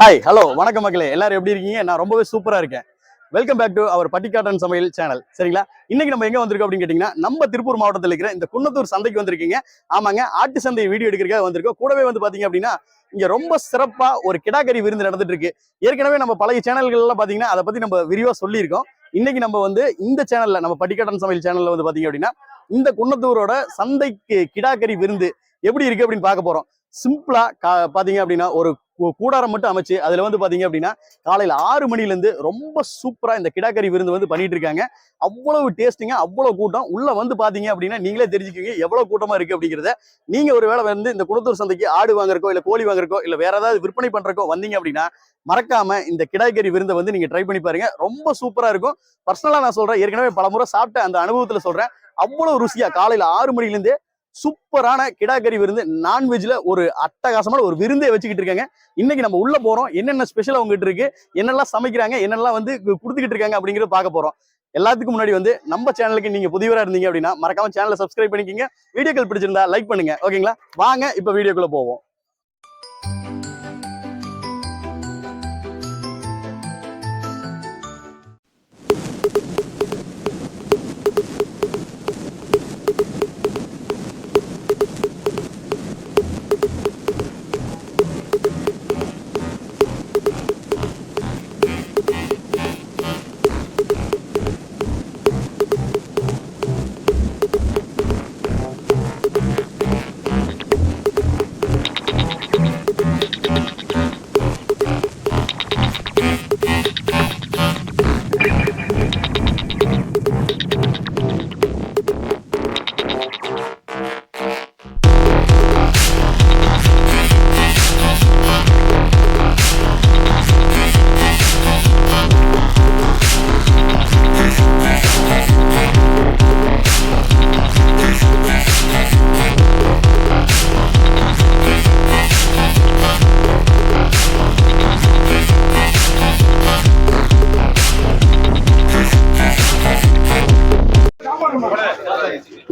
Hi hello வணக்கம் மக்களே. எல்லாரும் எப்படி இருக்கீங்க? நான் ரொம்பவே சூப்பராக இருக்கேன். வெல்கம் பேக் டு அவர் பட்டிக்காட்டன் சமையல் சேனல் சரிங்களா? இன்னைக்கு நம்ம எங்க வந்திருக்கோம் அப்படின்னு கேட்டீங்கன்னா நம்ம திருப்பூர் மாவட்டத்தில் இருக்கிற இந்த குன்னத்தூர் சந்தைக்கு வந்திருக்கீங்க. ஆமாங்க ஆட்டு சந்தை வீடியோ எடுக்கிறதுக்காக வந்திருக்கோம். கூடவே வந்து பாத்தீங்க அப்படின்னா இங்க ரொம்ப சிறப்பா ஒரு கிடாக்கறி விருந்து நடந்துட்டு இருக்கு. ஏற்கனவே நம்ம பழைய சேனல்கள் எல்லாம் பாத்தீங்கன்னா அதை பத்தி நம்ம விரிவா சொல்லியிருக்கோம். இன்னைக்கு நம்ம வந்து இந்த சேனல்ல நம்ம பட்டிக்காட்டன் சமையல் சேனல்ல வந்து பாத்தீங்க அப்படின்னா இந்த குன்னத்தூரோட சந்தைக்கு கிடாக்கறி விருந்து எப்படி இருக்கு அப்படின்னு பார்க்க போறோம். சிம்பிளா கா- பாத்தீங்க அப்படின்னா ஒரு கூடாரம் மட்டும் அமைச்சு அதுல வந்து பார்த்தீங்க அப்படின்னா காலையில் ஆறு மணில இருந்து ரொம்ப சூப்பரா இந்த கிடாக்கறி விருந்து வந்து பண்ணிட்டு இருக்காங்க. அவ்வளவு டேஸ்டிங்க அவ்வளவு கூட்டம். உள்ள வந்து பார்த்தீங்க அப்படின்னா நீங்களே தெரிஞ்சுக்குவீங்க எவ்வளவு கூட்டமா இருக்கு அப்படிங்கறத. நீங்க ஒரு வேளை வந்து இந்த குணத்தூர் சந்தைக்கு ஆடு வாங்குறக்கோ இல்லை கோழி வாங்குறக்கோ இல்லை வேற ஏதாவது விற்பனை பண்றக்கோ வந்தீங்க அப்படின்னா மறக்காம இந்த கிடாய்கறி விருந்தை வந்து நீங்க ட்ரை பண்ணி பாருங்க. ரொம்ப சூப்பரா இருக்கும். பர்சனலா நான் சொல்றேன். ஏற்கனவே பல முறை சாப்பிட்ட அந்த அனுபவத்துல சொல்றேன். அவ்வளவு ருசியா காலையில் ஆறு மணிலேருந்தே சூப்பரான கிடாக்கறி விருந்து நான்வெஜ்ல ஒரு அட்டகாசமான ஒரு விருந்தே வச்சுக்கிட்டு இருக்காங்க. இன்னைக்கு நம்ம உள்ள போறோம். என்னென்ன ஸ்பெஷல் அவங்ககிட்ட இருக்கு? என்னெல்லாம் சமைக்கிறாங்க? என்னெல்லாம் வந்து கொடுத்துக்கிட்டு இருக்காங்க அப்படிங்கிறத பார்க்க போறோம். எல்லாத்துக்கும் முன்னாடி வந்து நம்ம சேனலுக்கு நீங்க புதியவரா இருந்தீங்க அப்படின்னா மறக்காம சேனலை சப்ஸ்கிரைப் பண்ணிக்கிங்க. வீடியோக்கள் பிடிச்சிருந்தா லைக் பண்ணுங்க. ஓகேங்களா? வாங்க இப்ப வீடியோக்குள்ள போவோம்.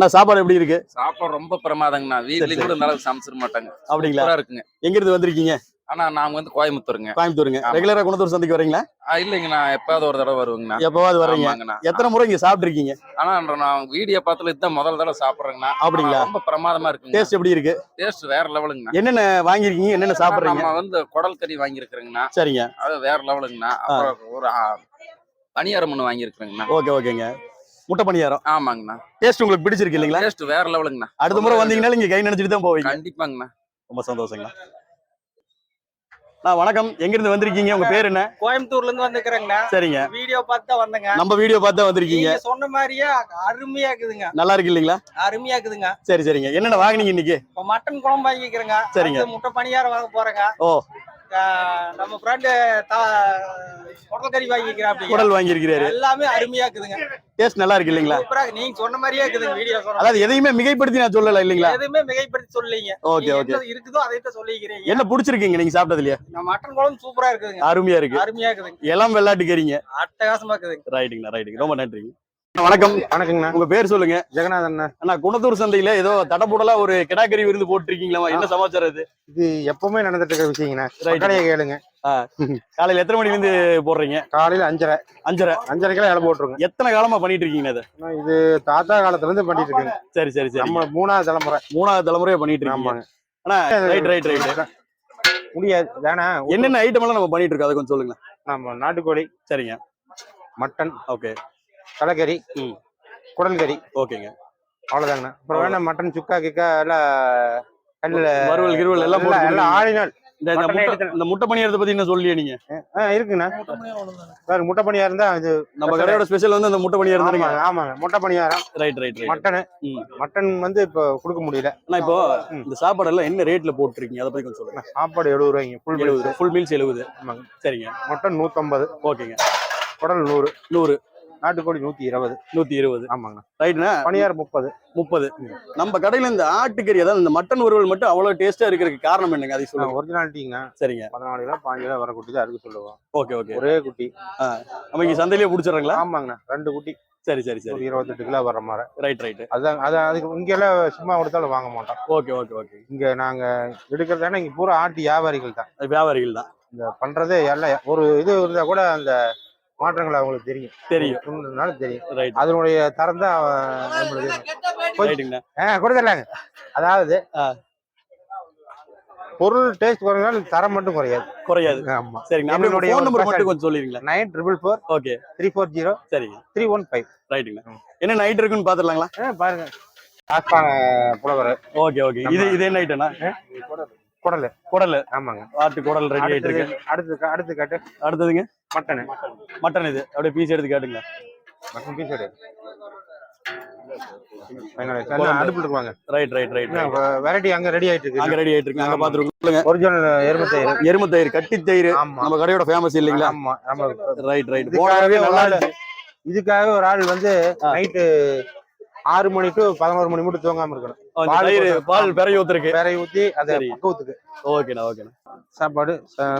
நான் சாப்பாடு எப்படி இருக்கு? சாப்பாடு ரொம்ப பிரமாதங்கண்ணா. வீட்லயும் கூட அளவுக்கு சமைச்சிட மாட்டாங்க. அப்படிங்களா? இருக்குங்க. எங்க இருந்து வந்திருக்கீங்க? ஆனா நாங்க வந்து கோயம்புத்தூருங்க. கோயம்புத்தூருங்க. ரெகுலரா குணத்தூர் சந்தைக்கு வரீங்களா? ஆ, இல்லைங்கண்ணா. எப்பாவது ஒரு தடவை வருவேங்கண்ணா. எப்பவாவது வர்றீங்க ஆமாங்கண்ணா. எத்தனை முறை இங்க சாப்பிட்டு இருக்கீங்க ஆனா நான் வீடியோ பார்த்துல இதுதான் முதல் தடவை சாப்பிடுறேங்கண்ணா. அப்படிங்களா? ரொம்ப பிரமாதமா இருக்குங்க. டேஸ்ட் எப்படி இருக்கு? டேஸ்ட் வேற லெவலுங்கண்ணா என்னென்ன வாங்கியிருக்கீங்க? என்னென்ன சாப்பிடுறீங்க? நம்ம வந்து குடல் கறி வாங்கியிருக்கிறேங்கண்ணா. சரிங்க. அது வேற லெவலுங்கண்ணா ஒரு பணியாரம் ஒண்ணு வாங்கியிருக்கிறேங்கண்ணா. ஓகே ஓகேங்க. முட்டை பணியாரம். ஆமாங்கண்ணா. டேஸ்ட் உங்களுக்கு பிடிச்சிருக்கு இல்லைங்களா? டேஸ்ட் வேற லெவலுங்கண்ணா. அடுத்த முறை வந்தீங்கன்னா நீங்க கை நினைச்சிட்டு தான் போவீங்க. கண்டிப்பாங்கண்ணா. ரொம்ப சந்தோஷங்களா நான் வணக்கம். எங்க இருந்து வந்திருக்கீங்க? உங்க பேர் என்ன? கோயம்புத்தூர்ல இருந்து வந்துக்கிறேங்க சரிங்க. வீடியோ பார்த்து தான் வந்தேங்க. நம்ம வீடியோ பார்த்து தான் வந்திருக்கீங்க. நீங்க சொன்ன மாதிரியே அருமையா இருக்குதுங்க. நல்லா இருக்கு இல்லைங்களா? அருமையா இருக்குதுங்க. சரி சரிங்க. என்னென்ன வாங்குனீங்க இன்னைக்கு? இப்ப மட்டன் குழம்பு வாங்கிக்கிறேங்க. சரிங்க. முட்டை பணியாரம் வாங்க போறேங்க. ஓ. நம்ம ஃப்ரெண்டு குடல் கறி வாங்கிக்கிறேன் குடல் வாங்கியிருக்கிறாரு. எல்லாமே அருமையா இருக்குதுங்க. டேஸ்ட் நல்லா இருக்கு இல்லைங்களா. நீங்க சொன்ன மாதிரியே இருக்குதுங்க வீடியோ அதாவது எதையுமே மிகைப்படுத்தி நான் சொல்லல இல்லைங்களா? எதுவுமே மிகைப்படுத்தி சொல்லீங்க ஓகே ஓகே இருக்குதோ அதை தான் சொல்லிக்கிறீங்க. என்ன பிடிச்சிருக்கீங்க நீங்க சாப்பிட்டதுலயே? நம்ம மட்டன் குழம்பு சூப்பரா இருக்குதுங்க. அருமையா இருக்கு. அருமையா இருக்குதுங்க. இளம் வெள்ளாட்டு கறிங்க அட்டகாசமா இருக்குதுங்க. ரைட்டுங்கண்ணா ரைட்டுங்க ரொம்ப நன்றிங்க. வணக்கம். வணக்கங்கண்ணா. உங்க பேர் சொல்லுங்க. ஜெகநாதன். அண்ணா குணத்தூர் சந்தையில ஏதோ தடபுடலா ஒரு கிடாக்கறி விருந்து போட்டிருக்கீங்களா? என்ன சமாச்சாரம் இது இது எப்பவுமே நடந்துட்டு இருக்கிற விஷயங்கண்ணா. கேளுங்க. காலையில எத்தனை மணில இருந்து போடுறீங்க? காலையில அஞ்சரை. அஞ்சரை. அஞ்சரைக்கெல்லாம் இலை போட்டுருங்க எத்தனை காலமா பண்ணிட்டு இருக்கீங்க ஆனா இது தாத்தா காலத்துல இருந்து பண்ணிட்டு இருக்குங்க சரி சரி சரி. நம்ம மூணாவது தலைமுறை. மூணாவது தலைமுறையா பண்ணிட்டு ஆமாங்க. அண்ணா ரைட் ரைட் ரைட் முடியாது. தானே என்னென்ன ஐட்டம் எல்லாம் நம்ம பண்ணிட்டு இருக்கோம் அதை கொஞ்சம் சொல்லுங்க நம்ம நாட்டுக்கோழி சரிங்க. மட்டன். ஓகே தலைக்கறி ம். குடல் கறி ஓகேங்க. அவ்வளவுதாங்கண்ணா. அப்புறம் வேணா மட்டன் சுக்கா கிக்கா எல்லாம் கல்லுல வறுவல் கிருவல் எல்லாம் போட்டு எல்லாம் ஆளினால் இந்த இந்த முட்டை எடுத்து- இந்த முட்டை பணியாரத்தை பத்தி என்ன சொல்லியே நீங்க. ஆ இருக்குண்ணா வேற முட்டை பணியாரம் இருந்தா இது நம்ம கடையோட ஸ்பெஷல் வந்து அந்த முட்டை பணியாரம் தானுங்க. ஆமாங்க ஆமாங்க. முட்டை பணியாரம் ரைட் ரைட் ரைட் மட்டனு. ம். மட்டன் வந்து இப்போ கொடுக்க முடியல. அண்ணா இப்போ. இந்த சாப்பாடு எல்லாம் என்ன ரேட்ல போட்டிருக்கீங்க? அதை பத்தி கொஞ்சம் சொல்லுங்க. சாப்பாடு எழுபது ரூபாய்ங்க. ஃபுல் எழுபது ஃபுல் மீல்ஸ் எழுபது ஆமாங்க. சரிங்க. மட்டன் நூத்தம்பது. ஓகேங்க. குடல் நூறு. நூறு. நாட்டுக்கோழி நூத்தி இருபது. நூத்தி இருபது. ஆமாங்கண்ணா ரைட்னா பணியார் முப்பது. முப்பது. நம்ம கடையில இந்த ஆட்டுக்கறி அதாவது இந்த மட்டன் உருவல் மட்டும் அவ்வளவு டேஸ்டா இருக்கிறதுக்கு காரணம் என்னங்க? அதை சொல்லுங்க. ஒரிஜினாலிட்டிங்கண்ணா சரிங்க. பதினாலு கிலோ பாஞ்சு கிலோ வர குட்டி தான் அறுக்க சொல்லுவோம். Okay okay. ஒரே குட்டி. நம்ம இங்க சந்தையிலேயே பிடிச்சிடுறாங்களா? ஆமாங்கண்ணா. ரெண்டு குட்டி. சரி சரி சரி. இருபத்தெட்டு கிலோ வர மாதிரி. ரைட் ரைட் அதான் அது அதுக்கு இங்க எல்லாம் சும்மா கொடுத்தாலும் வாங்க மாட்டோம். Okay okay okay. இங்க நாங்க எடுக்கிறதானே இங்க பூரா ஆட்டு வியாபாரிகள் தான். வியாபாரிகள் தான். இந்த பண்றதே எல்லாம் ஒரு இது இருந்தா கூட அந்த மாற்றங்கள் அவங்களுக்கு தெரியும். தெரியும். தெரியும். ரைட் அதனுடைய தரம் தான் கொடுத்துடலாங்க. அதாவது. பொருள் டேஸ்ட் குறைஞ்சாலும் தரம் மட்டும் குறையாது. குறையாது. ஆமா. சரிங்க நம்மளுடைய ஃபோன் நம்பர் மட்டும். கொஞ்சம் சொல்லிருங்களா nine triple four okay three four zero சரிங்க த்ரீ ஒன் ஃபைவ் ரைட்டுங்கண்ணா என்ன நைட் இருக்குன்னு பாத்துடலாங்களா? பாருங்க. ஆஸ்தான புலவர். ஓகே ஓகே இது இது ஐட்டம்னா குடல். குடல். ஆமாங்க. ஆட்டு குடல் ரெடி ஆயிட்டு இருக்கு. அடுத்து அடுத்து காட்டு. அடுத்ததுங்க? மட்டனு. மட்டன். இது. அப்படியே பீஸ் எடுத்து காட்டுங்க. மட்டன் பீஸ் எடு. ரைட் ரைட் ரைட் வெரைட்டி அங்க ரெடி ஆயிட்டு அங்க இருக்கு ரெடி ஆயிட்டு இருக்கு அங்க ஒரிஜினல் எருமை தயிர். கட்டி தயிர். நம்ம கடையோட ஃபேமஸ் இல்லைங்களா? ஆமா ரைட் ரைட் போனவே நல்லா இதுக்காகவே ஒரு ஆள் வந்து. நைட்டு ஆறு மணி டு பதினோரு மணி மட்டும் தூங்காம இருக்கணும். பால் பால் ஊத்துருக்கு வேற ஊத்தி அதை. பக்குவத்துக்கு. ஓகேண்ணா ஓகேண்ணா சாப்பாடு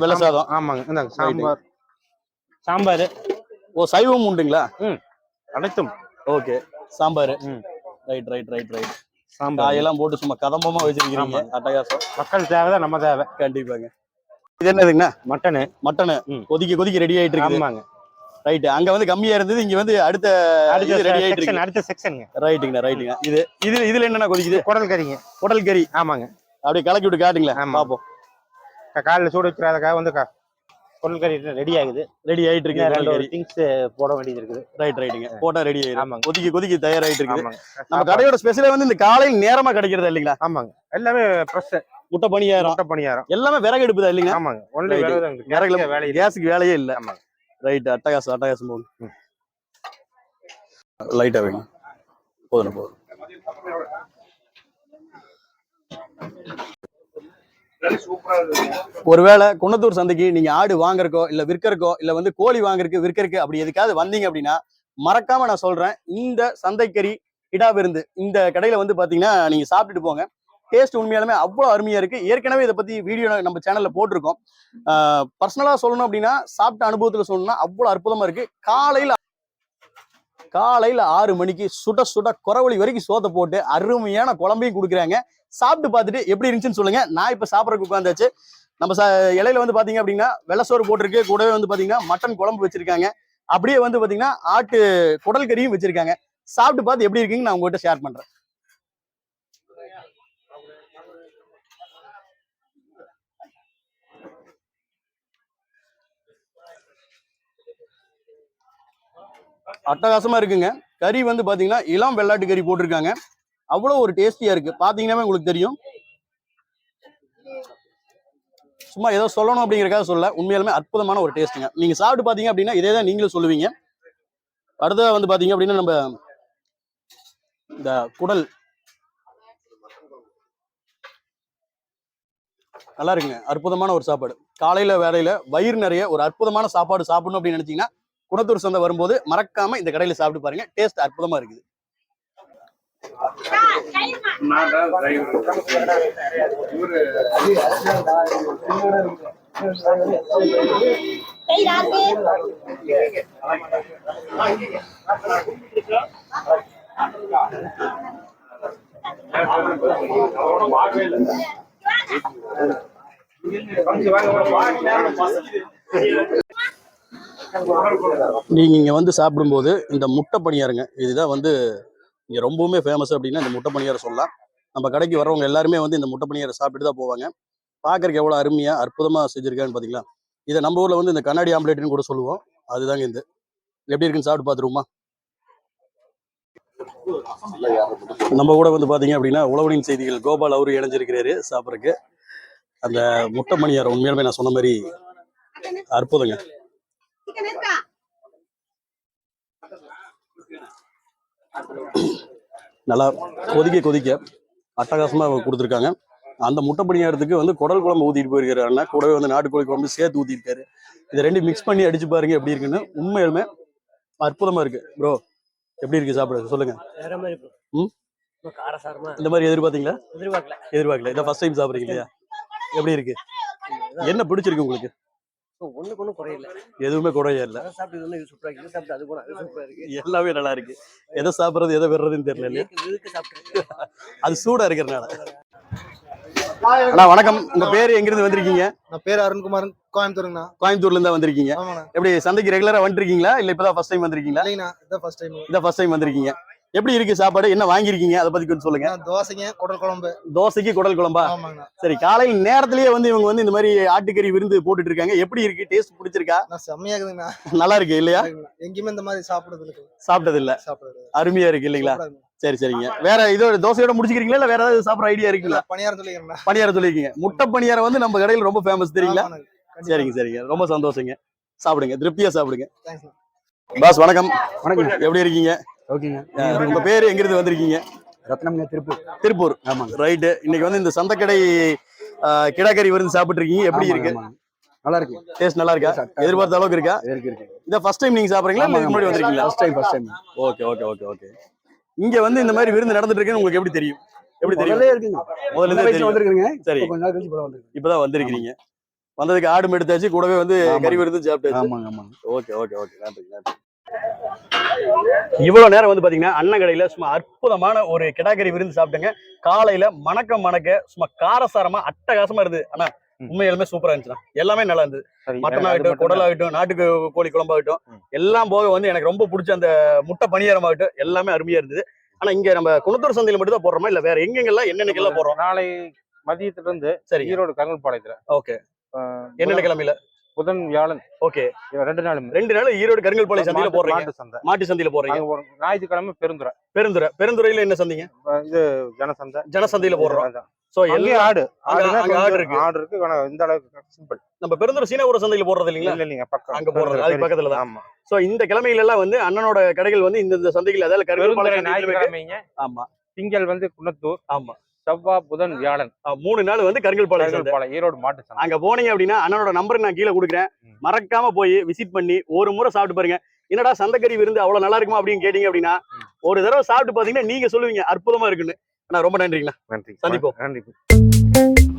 வெள்ளை சாதம். ஆமாங்க. இந்தாங்க சாம்பார். சாம்பார். ஓ சைவம் உண்டுங்களா? அனைத்தும். ஓகே. சாம்பார். ம். Right right right right. Sambar. காயெல்லாம் போட்டு சும்மா கதம்பமா வச்சிருக்கீங்க. அட்டகாசம். மக்கள் தேவை நம்ம தேவை. கண்டிப்பாங்க. இது என்னதுங்கண்ணா? மட்டனு. மட்டனு. ம். கொதிக்க கொதிக்க ரெடி ஆயிட்டு இருக்குது ஆமாங்க. ரைட் அங்க வந்து கம்மியா இருந்தது இங்க வந்து அடுத்த அடுத்த ரெடி ஆயிட்டு இருக்கு அடுத்த செக்ஷனுங்க ரைட்டுங்கண்ணா ரைட்டுங்க. இது இது இதுல என்னண்ணா கொதிக்குது? குடல் கறிங்க. குடல் கறி. ஆமாங்க. அப்படியே கலக்கி விட்டு காட்டுங்களேன். பாப்போம். க- காலைல சூடு வச்சுக்காதக்கா வந்து கறி ரெடி ஆகுது. ரெடி ஆயிட்டு இருக்கு குடல் கறி திங்ஸ் போட வேண்டியது இருக்குது. ரைட் ரைட்டுங்க போட்டா ரெடி ஆயிடும் ஆமாங்க. கொதிக்க கொதிக்க தயாராயிட்டு ஆமாங்க. நம்ம கடையோட ஸ்பெஷலே வந்து இந்த காலையில் நேரமா கிடைக்கிறது இல்லைங்களா? ஆமாங்க. எல்லாமே ஃப்ரெஷ் முட்டை பணியாரம். முட்டை பணியாரம். எல்லாமே விறகு எடுப்புதா இல்லைங்களா? ஆமாங்க. ஒன்லி. விறகு வேலை. கேஸுக்கு வேலையே இல்ல. ஆமாங்க. ரைட் அட்டகாசம் அட்டகாசம் போகும். லைட்டா வேணும் போதும் போதும். ஒருவேளை குன்னத்தூர் சந்தைக்கு நீங்க ஆடு வாங்குறக்கோ இல்ல விற்கறக்கோ இல்ல வந்து கோழி வாங்குறக்கு விற்கறதுக்கு அப்படி எதுக்காவது வந்தீங்க அப்படின்னா மறக்காம நான் சொல்றேன். இந்த சந்தைக்கறி இடா விருந்து இந்த கடையில வந்து பாத்தீங்கன்னா நீங்க சாப்பிட்டுட்டு போங்க. டேஸ்ட் உண்மையாலுமே அவ்வளவு அருமையா இருக்கு. ஏற்கனவே இதை பத்தி வீடியோ நம்ம சேனல்ல போட்டிருக்கோம். பர்சனலா சொல்லணும் அப்படின்னா சாப்பிட்ட அனுபவத்துல சொல்லணும்னா அவ்வளவு அற்புதமா இருக்கு. காலையில காலையில ஆறு மணிக்கு சுட சுட குறவழி வரைக்கும் சோத்தை போட்டு அருமையான குழம்பையும் கொடுக்குறாங்க. சாப்பிட்டு பார்த்துட்டு எப்படி இருந்துச்சுன்னு சொல்லுங்க. நான் இப்போ சாப்பிட்றதுக்கு உட்காந்தாச்சு நம்ம ச இலையில வந்து பார்த்தீங்க அப்படின்னா வெள்ளசோறு போட்டிருக்கு. கூடவே வந்து பார்த்தீங்கன்னா மட்டன் குழம்பு வச்சிருக்காங்க. அப்படியே வந்து பார்த்தீங்கன்னா ஆட்டு குடல் கறியும் வச்சிருக்காங்க. சாப்பிட்டு பார்த்து எப்படி இருக்குன்னு நான் உங்கள்கிட்ட ஷேர் பண்ணுறேன் அட்டகாசமாக இருக்குங்க. கறி வந்து பார்த்தீங்கன்னா இளம் வெள்ளாட்டு கறி போட்டிருக்காங்க. அவ்வளோ ஒரு டேஸ்டியா இருக்கு. பாத்தீங்கன்னா உங்களுக்கு தெரியும். சும்மா ஏதோ சொல்லணும் அப்படிங்கிறக்காக சொல்ல உண்மையாலுமே அற்புதமான ஒரு டேஸ்ட்டுங்க நீங்க சாப்பிட்டு பாத்தீங்க அப்படின்னா இதே தான் நீங்களும் சொல்லுவீங்க. அடுத்ததா வந்து பாத்தீங்க அப்படின்னா நம்ம இந்த குடல். நல்லா இருக்குங்க. அற்புதமான ஒரு சாப்பாடு. காலையில வேலையில வயிறு நிறைய ஒரு அற்புதமான சாப்பாடு சாப்பிடணும் அப்படின்னு நினைச்சீங்கன்னா குணத்தூர் சந்தை வரும்போது மறக்காம இந்த கடையில சாப்பிட்டு பாருங்க. டேஸ்ட் அற்புதமா இருக்குது. நீங்க இங்க வந்து சாப்பிடும்போது இந்த முட்டை பணியாருங்க. இதுதான் வந்து இங்க ரொம்பவுமே ஃபேமஸ் அப்படின்னா இந்த முட்டை பணியாரம் சொல்லலாம். நம்ம கடைக்கு வரவங்க எல்லாருமே வந்து இந்த முட்டை பணியாரம் சாப்பிட்டு தான் போவாங்க. பார்க்கறக்கு எவ்வளவு அருமையாக அற்புதமா செஞ்சிருக்கான்னு பார்த்தீங்களா இதை நம்ம ஊர்ல வந்து இந்த கண்ணாடி ஆம்லேட்னு கூட சொல்லுவோம். அதுதாங்க இந்த எப்படி இருக்குன்னு சாப்பிட்டு பார்த்துருவோமா நம்ம கூட வந்து பாத்தீங்க அப்படின்னா உழவனின் செய்திகள் கோபால் அவரு இணைஞ்சிருக்கிறாரு சாப்பிட்றதுக்கு. அந்த முட்டை மணியாரம் உண்மையாலுமே நான் சொன்ன மாதிரி அற்புதங்க. நல்லா கொதிக்க கொதிக்க அட்டகாசமா கொடுத்துருக்காங்க. அந்த முட்டை பணியாரத்துக்கு வந்து குடல் குழம்பு ஊத்திட்டு போயிருக்காரு அண்ணா. கூடவே வந்து நாட்டுக்கோழி குழம்பு சேர்த்து ஊத்திருக்காரு இதை ரெண்டு மிக்ஸ் பண்ணி அடிச்சு பாருங்க எப்படி இருக்குன்னு. உண்மையாலுமே அற்புதமா இருக்கு. ப்ரோ எப்படி இருக்கு சாப்பிட? சொல்லுங்க. ம்? இந்த மாதிரி எதிர்பார்த்தீங்களா? எதிர்பார்க்கல. எதிர்பார்க்கல. இதை ஃபர்ஸ்ட் டைம் சாப்பிடுறீங்க இல்லையா? எப்படி இருக்கு? என்ன பிடிச்சிருக்கு உங்களுக்கு? ஒண்ணுக்கு ஒண்ணும் குறையில. எதுவுமே குறைய இல்ல அதை சாப்பிட்டு இது ஒண்ணு இது சூப்பரா இருக்கு சாப்பிட்டு அது போனா அது சூப்பரா இருக்கு. எல்லாமே நல்லா இருக்கு. எதை சாப்பிடுறது எதை விடுறதுன்னு தெரியல இதுக்கு- சாப்பிட்டு அது சூடா இருக்கிறனால. அண்ணா வணக்கம். உங்க பேர் எங்கிருந்து வந்திருக்கீங்க? நான் பேர் அருண்குமார் கோயம்புத்தூருங்கண்ணா. கோயம்புத்தூர்ல இருந்தா வந்திருக்கீங்க. எப்படி சந்தைக்கு ரெகுலரா வந்துருக்கீங்களா? இல்ல இப்பதான் ஃபர்ஸ்ட் டைம் வந்திருக்கீங்களா? இல்லைங்கண்ணா இதான் ஃபர்ஸ்ட் டைம் இதான் ஃபர்ஸ்ட் டைம் வந்திருக்கீங்க. எப்படி இருக்கு சாப்பாடு? என்ன வாங்கியிருக்கீங்க? அதை பத்தி கொஞ்சம் சொல்லுங்க. தோசைங்க குடல் குழம்பு. தோசைக்கு குடல் குழம்பா? சரி காலையில் நேரத்திலேயே வந்து இவங்க வந்து இந்த மாதிரி ஆட்டுக்கறி விருந்து போட்டுட்டு இருக்காங்க எப்படி இருக்கு? டேஸ்ட் பிடிச்சிருக்கா? நான் செம்மையா இருக்குதுங்கண்ணா. நல்லா இருக்கு இல்லையா. எங்கேயுமே இந்த மாதிரி சாப்பிடுறது சாப்பிட்டது இல்ல சாப்பிடுறது அருமையா இருக்கு இல்லைங்களா. சரி சரிங்க. வேற இதோட தோசையோட முடிச்சுக்கிறீங்களா? இல்ல வேற ஏதாவது சாப்பிட்ற ஐடியா இருக்குங்களா? பணியாரம் சொல்லிக்கிறேண்ணா. பணியாரம் சொல்லிருக்கீங்க முட்டை பணியாரம் வந்து நம்ம கடையில் ரொம்ப ஃபேமஸ் தெரியுங்களா. சரிங்க சரிங்க. ரொம்ப சந்தோஷங்க. சாப்பிடுங்க. திருப்தியா சாப்பிடுங்க. பாஸ் வணக்கம். வணக்கம். எப்படி இருக்கீங்க? ஓகேங்க. உங்க பேரு எங்கிருந்து வந்திருக்கீங்க? ரத்னம்ங்க திருப்பூர். திருப்பூர். ஆமாங்க. ரைட்டு. இன்னைக்கு வந்து இந்த சந்தக்கடை கிடாக்கறி விருந்து சாப்பிட்டு இருக்கீங்க எப்படி இருக்கு. நல்லா இருக்கு டேஸ்ட் நல்லா இருக்கா? எதிர்பார்த்த அளவுக்கு இருக்கா? இருக்கு இருக்கு இதை ஃபர்ஸ்ட் டைம் நீங்க சாப்பிடுறீங்களா? முன்னாடி வந்திருக்கீங்களா? First time first time okay okay okay okay இங்க வந்து இந்த மாதிரி விருந்து நடந்துட்டு இருக்குன்னு உங்களுக்கு எப்படி தெரியும்? எப்படி தெரியும்? இருக்குங்க. முதல்ல இருந்தே தெரியும். வந்திருக்குங்க. சரி. கொஞ்ச நாள் கழிச்சு இப்பதான் வந்திருக்கு இப்பதான் வந்திருக்கீங்க வந்ததுக்கு ஆடு எடுத்தாச்சு கூடவே வந்து. கறி விருந்து சாப்பிட்டாச்சு. ஆமாங்க ஆமாங்க. ஓகே ஓகே ஓகே நன்றி நன்றி. இவ்வளவு நேரம் வந்து பாத்தீங்கன்னா அண்ணன் கடையில சும்மா அற்புதமான ஒரு கிடாக்கறி விருந்து சாப்பிட்டேங்க. காலையில மணக்க மணக்க சும்மா காரசாரமா அட்டகாசமா இருந்தது. ம். உண்மையாலுமே சூப்பரா இருந்துச்சுண்ணா எல்லாமே நல்லா இருந்தது. மட்டன் ஆகட்டும் குடல் ஆகட்டும் நாட்டுக்கு கோழி குழம்பாகட்டும். எல்லாம் போக வந்து எனக்கு ரொம்ப பிடிச்ச அந்த முட்டை பணியாரம் ஆகட்டும் எல்லாமே அருமையா இருந்தது. ஆனா இங்க நம்ம குணத்தூர் சந்தையில மட்டும் தான் போடுறோமா? இல்ல வேற எங்கெங்கெல்லாம் என்னென்னக்கெல்லாம் போடுறோம்? நாளை மதியத்துல இருந்து சரி ஈரோடு கருங்கல்பாளையத்துல ஓகே. என்னென்ன கிழமையில? புதன் வியாழன். ஓகே. ரெண்டு நாளும் ரெண்டு நாள் ஈரோடு கருங்கல்பாளையம் சந்தையில மாட்டு- போடுறீங்க மாட்டு சந்தை. மாட்டு சந்தையில ஒரு ஞாயிற்றுக்கிழமை பெருந்துறை. பெருந்துறை. பெருந்துறையில என்ன சந்தைங்க? இது ஜனசந்தை. ஜனசந்தையில போடுறோம். சோ எல்லாம் ஆடு. ஆடு இருக்கு. ஆடு இருக்கு. இந்த அளவுக்கு சிம்பிள் நம்ம பெருந்துறை சீனாபுரம் சந்தையில போடுறது இல்லைங்களா? இல்ல இல்லைங்க. பக்கம். அங்க போடுறது, அதுக்கு பக்கத்துல தான். ஆமா. சோ இந்த கிழமையில எல்லாம் வந்து அண்ணனோட கடைகள் வந்து இந்த சந்தைகள் அதாவது பெருந்துறை கருங்கல்பாளையம் ஞாயிற்றுக்கிழமைங்க. ஆமா. திங்கள் வந்து குன்னத்தூர். ஆமா. செவ்வாய் புதன் வியாழன். மூணு நாள் வந்து சந்தை. கருங்கல்பாளையம் ஈரோடு மாட்டு அங்க போனீங்க அப்படின்னா அண்ணனோட நம்பர் நான் கீழே கொடுக்குறேன். மறக்காம போய் விசிட் பண்ணி ஒரு முறை சாப்பிட்டு பாருங்க. என்னடா சந்தைக்கறி விருந்து அவ்வளவு நல்லா இருக்குமா அப்படின்னு கேட்டீங்க அப்படின்னா. ஒரு தடவை சாப்பிட்டு பாத்தீங்கன்னா நீங்க சொல்லுவீங்க அற்புதமா இருக்குன்னு. அண்ணா ரொம்ப நன்றிங்கண்ணா. நன்றி சந்திப்போம். நன்றி.